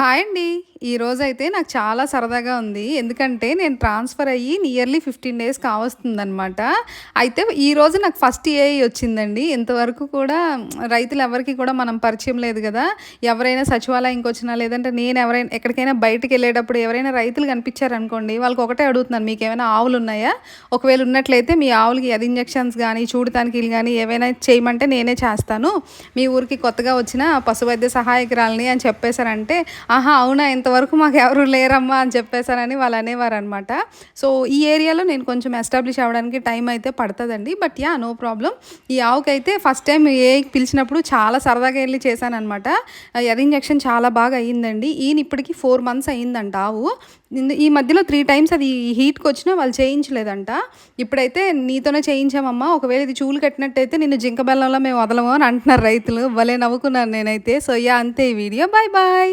Hi అండి. ఈరోజు అయితే నాకు చాలా సరదాగా ఉంది. ఎందుకంటే నేను ట్రాన్స్ఫర్ అయ్యి నియర్లీ ఫిఫ్టీన్ డేస్ కావస్తుందనమాట అయితే ఈరోజు నాకు ఫస్ట్ ఏఐ వచ్చిందండి. ఇంతవరకు కూడా రైతులు ఎవరికి కూడా మనం పరిచయం లేదు కదా. ఎవరైనా సచివాలయంకి వచ్చినా లేదంటే నేను ఎవరైనా ఎక్కడికైనా బయటకు వెళ్ళేటప్పుడు ఎవరైనా రైతులు కనిపించారనుకోండి వాళ్ళకి ఒకటే అడుగుతున్నాను మీకు ఏమైనా ఆవులు ఉన్నాయా? ఒకవేళ ఉన్నట్లయితే మీ ఆవులకి అది ఇంజెక్షన్స్ కానీ చూడటానికి కానీ ఏవైనా చేయమంటే నేనే చేస్తాను. మీ ఊరికి కొత్తగా వచ్చిన పశువైద్య సహాయకురాలని అని చెప్పేశారంటే ఆహా అవునా ఇంతవరకు మాకు ఎవరు లేరమ్మా అని చెప్పేశారని వాళ్ళు అనేవారు అనమాట సో ఈ ఏరియాలో నేను కొంచెం ఎస్టాబ్లిష్ అవ్వడానికి టైం అయితే పడుతుందండి. But ya no problem. ఈ ఆవుకి అయితే ఫస్ట్ టైం ఏ పిలిచినప్పుడు చాలా సరదాగా వెళ్ళి చేశానమాట ఎర్ ఇంజెక్షన్ చాలా బాగా అయ్యిందండి. ఈయన ఇప్పటికి ఫోర్ మంత్స్ అయ్యిందంట ఆవు. ఈ మధ్యలో త్రీ టైమ్స్ అది హీట్కి వచ్చినా వాళ్ళు చేయించలేదంట. ఇప్పుడైతే నీతోనే చేయించామమ్మా. ఒకవేళ ఇది చూలు కట్టినట్టయితే నిన్ను జింక బెల్లంలో మేము వదలము అని అంటున్నారు రైతులు. భలే నవ్వుకున్నాను నేనైతే. సో యా అంతే ఈ వీడియో. Bye bye.